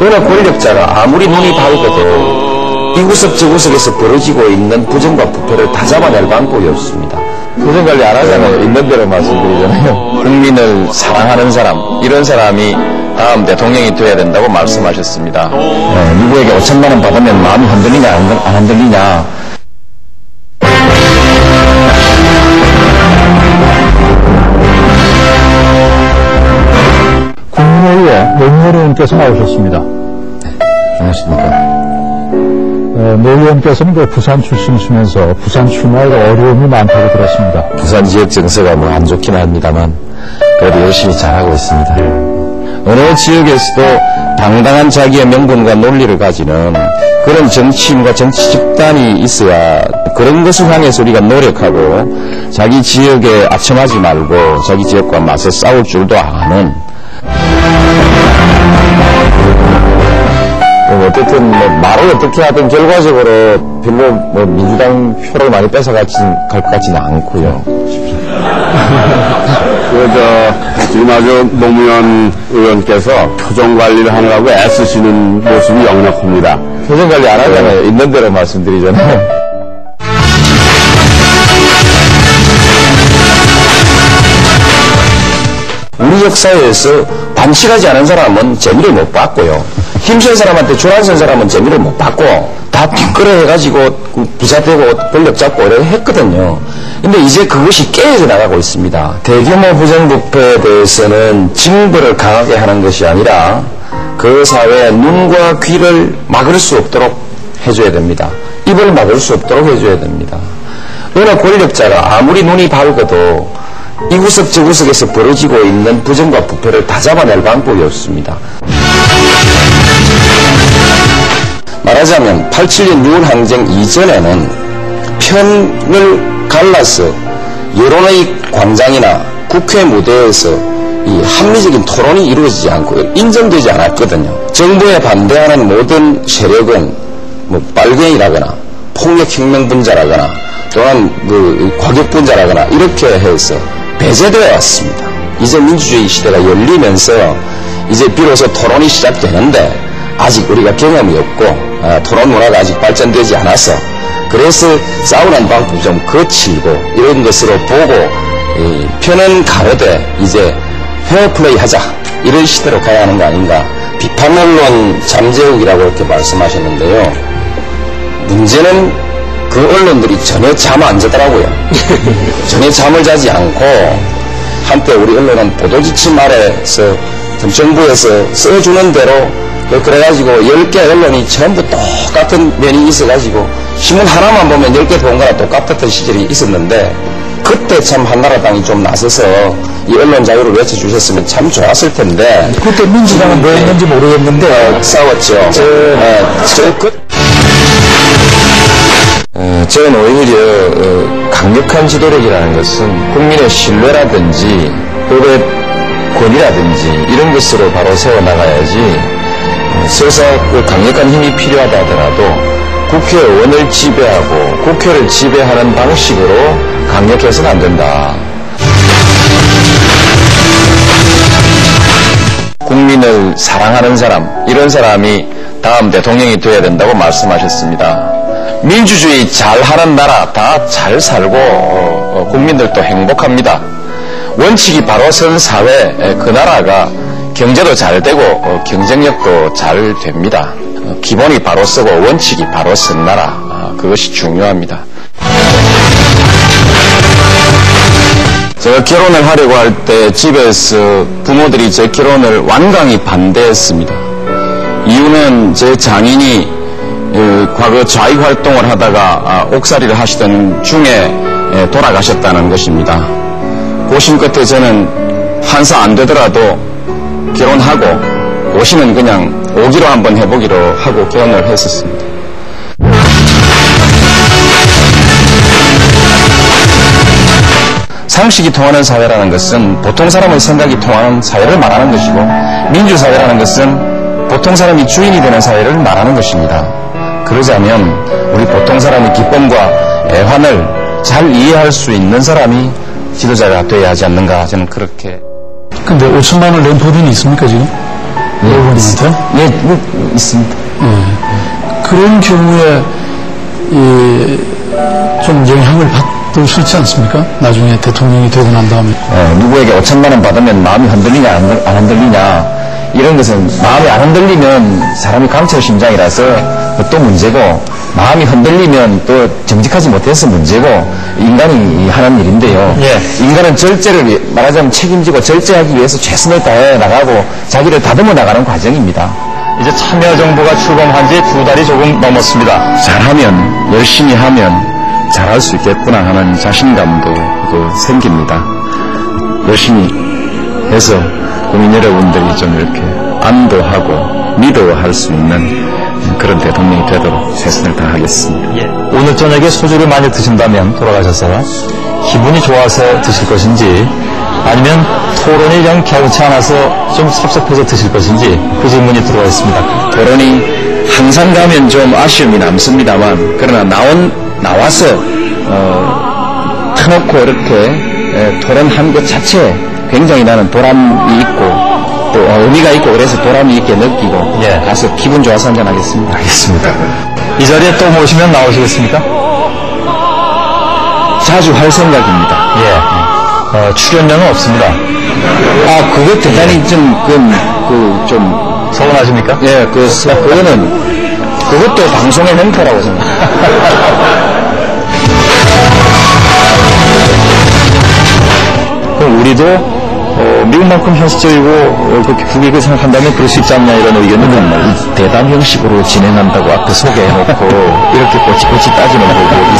어느 권력자가 아무리 눈이 밝아도 이구석 저구석에서 벌어지고 있는 부정과 부패를 다 잡아낼 방법이 없습니다. 부정 관리 안 하잖아요. 있는 대로 말씀드리잖아요. 국민을 사랑하는 사람, 이런 사람이 다음 대통령이 돼야 된다고 말씀하셨습니다. 네, 누구에게 5천만 원 받으면 마음이 흔들리냐 안, 안 흔들리냐 노무현 의원께서 나오셨습니다. 안녕하십니까 어, 노 의원께서는 그 부산 출신이시면서 부산 출마에 어려움이 많다고 들었습니다. 부산 지역 정서가 뭐 안 좋긴 합니다만 그래도 열심히 잘하고 있습니다 어느 지역에서도 당당한 자기의 명분과 논리를 가지는 그런 정치인과 정치 집단이 있어야 그런 것을 향해서 우리가 노력하고 자기 지역에 아첨하지 말고 자기 지역과 맞서 싸울 줄도 아는 뭐 어쨌든 뭐 말을 어떻게 하든 결과적으로 별로 뭐 민주당 표를 많이 뺏어가진 갈것 같지는 않고요. 그, 저, 지금 아주 노무현 의원께서 표정 관리를 하느라고 애쓰시는 모습이 역력합니다. 표정 관리 안 하잖아요. 있는 대로 말씀드리잖아요. 우리 역사에서 반칙하지 않은 사람은 재미를 못 봤고요. 힘센 사람한테 조란선 사람은 재미를 못 봤고 다 뒷거래 해가지고 그 부자되고 권력 잡고 이렇게 했거든요. 근데 이제 그것이 깨져 나가고 있습니다. 대규모 부정부패에 대해서는 징벌을 강하게 하는 것이 아니라 그 사회의 눈과 귀를 막을 수 없도록 해줘야 됩니다. 입을 막을 수 없도록 해줘야 됩니다. 어느 권력자가 아무리 눈이 밝아도 이구석 저구석에서 벌어지고 있는 부정과 부패를 다 잡아낼 방법이 없습니다. 말하자면 87년 6월 항쟁 이전에는 편을 갈라서 여론의 광장이나 국회 무대에서 이 합리적인 토론이 이루어지지 않고 인정되지 않았거든요. 정부에 반대하는 모든 세력은 뭐 빨갱이라거나 폭력혁명분자라거나 또한 그 과격분자라거나 이렇게 해서 배제되어 왔습니다. 이제 민주주의 시대가 열리면서 이제 비로소 토론이 시작되는데 아직 우리가 경험이 없고 아, 토론 문화가 아직 발전되지 않아서 그래서 싸우는 방법이 좀 거칠고 이런 것으로 보고 이, 편은 가로되 이제 페어플레이 하자 이런 시대로 가야 하는 거 아닌가. 비판 언론 잠재욱이라고 이렇게 말씀하셨는데요. 문제는 그 언론들이 전혀 잠 안 자더라고요. 전혀 잠을 자지 않고 한때 우리 언론은 보도지침 아래서 정부에서 써주는 대로 그 그래가지고 10개 언론이 전부 똑같은 면이 있어가지고 신문 하나만 보면 10개 본 거랑 똑같았던 시절이 있었는데 그때 참 한나라당이 좀 나서서 이 언론 자유를 외쳐주셨으면 참 좋았을 텐데. 그때 민주당은 뭐 했는지 모르겠는데. 어, 싸웠죠. 어, 저, 그, 어, 저는 오히려 어, 강력한 지도력이라는 것은 국민의 신뢰라든지 법의 권위라든지 이런 것으로 바로 세워나가야지 어, 설사 그 강력한 힘이 필요하다 하더라도 국회의원을 지배하고 국회를 지배하는 방식으로 강력해서는 안 된다. 국민을 사랑하는 사람, 이런 사람이 다음 대통령이 돼야 된다고 말씀하셨습니다. 민주주의 잘하는 나라 다 잘 살고 어, 어, 국민들도 행복합니다. 원칙이 바로 선 사회 에, 그 나라가 경제도 잘 되고 어, 경쟁력도 잘 됩니다. 어, 기본이 바로 서고 원칙이 바로 선 나라 아, 그것이 중요합니다. 제가 결혼을 하려고 할 때 집에서 부모들이 제 결혼을 완강히 반대했습니다. 이유는 제 장인이 어, 과거 좌익 활동을 하다가 아, 옥살이를 하시던 중에 에, 돌아가셨다는 것입니다. 고심 끝에 저는 한사 안 되더라도 결혼하고 고심은 그냥 오기로 한번 해보기로 하고 결혼을 했었습니다. 상식이 통하는 사회라는 것은 보통 사람의 생각이 통하는 사회를 말하는 것이고 민주사회라는 것은 보통 사람이 주인이 되는 사회를 말하는 것입니다. 그러자면 우리 보통 사람이 기쁨과 애환을 잘 이해할 수 있는 사람이 지도자가 되어야 하지 않는가 저는 그렇게 근데 5천만 원 램포든이 있습니까, 지금? 여러분한테? 예, 뭐, 있습니다. 그런 경우에, 이, 좀 영향을 받을 수 있지 않습니까? 나중에 대통령이 되고 난 다음에. 어, 누구에게 5천만 원 받으면 마음이 흔들리냐 안, 흔들- 안 흔들리냐 이런 것은 마음이 안 흔들리면 사람이 강철 심장이라서 또 문제고 마음이 흔들리면 또 정직하지 못해서 문제고 인간이 하는 일인데요. 예. 인간은 절제를 위- 말하자면 책임지고 절제하기 위해서 최선을 다해 나가고 자기를 다듬어 나가는 과정입니다. 이제 참여정부가 출범한 지 두 달이 조금 넘었습니다. 잘하면 열심히 하면 잘할 수 있겠구나 하는 자신감도 그 생깁니다. 열심히 해서 국민 여러분들이 좀 이렇게 안도하고 믿어할 수 있는 그런 대통령이 되도록 최선을 다하겠습니다. 예. 오늘 저녁에 소주를 많이 드신다면 돌아가셔서 기분이 좋아서 드실 것인지 아니면 토론이 영 개운치 않아서 좀 섭섭해서 드실 것인지 그 질문이 들어와 있습니다. 토론이 항상 가면 좀 아쉬움이 남습니다만 그러나 나온 나와서 어, 터놓고 이렇게 에, 토론한 것 자체에 굉장히 나는 보람이 있고 또 어, 의미가 있고 그래서 보람이 있게 느끼고 예. 가서 기분 좋아서 한잔 하겠습니다. 알겠습니다. 이 자리에 또 모시면 나오시겠습니까? 자주 할 생각입니다. 예. 어, 출연료는 없습니다. 아 그거 대단히 좀그좀 서운하십니까? 예, 그, 그거는, 그것도 방송의 횡포라고 생각합니다. 그럼 우리도 어, 미국만큼 현실적이고 어, 그렇게 국익을 생각한다면 그럴 수 있지 않냐 이런 의견은 이 대담 형식으로 진행한다고 앞에 소개해놓고 이렇게 꼬치꼬치 따지는 법이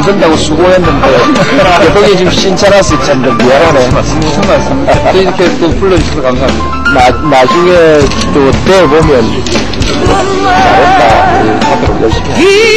만든다고 수고했는데 거기 지금 신청할 수 있잖아요. 미안하네. 무슨 말씀입니까? 이렇게 또 불러주셔서 감사합니다. 나, 나중에 또 떼어보면 잘했다 하도록 열심히 이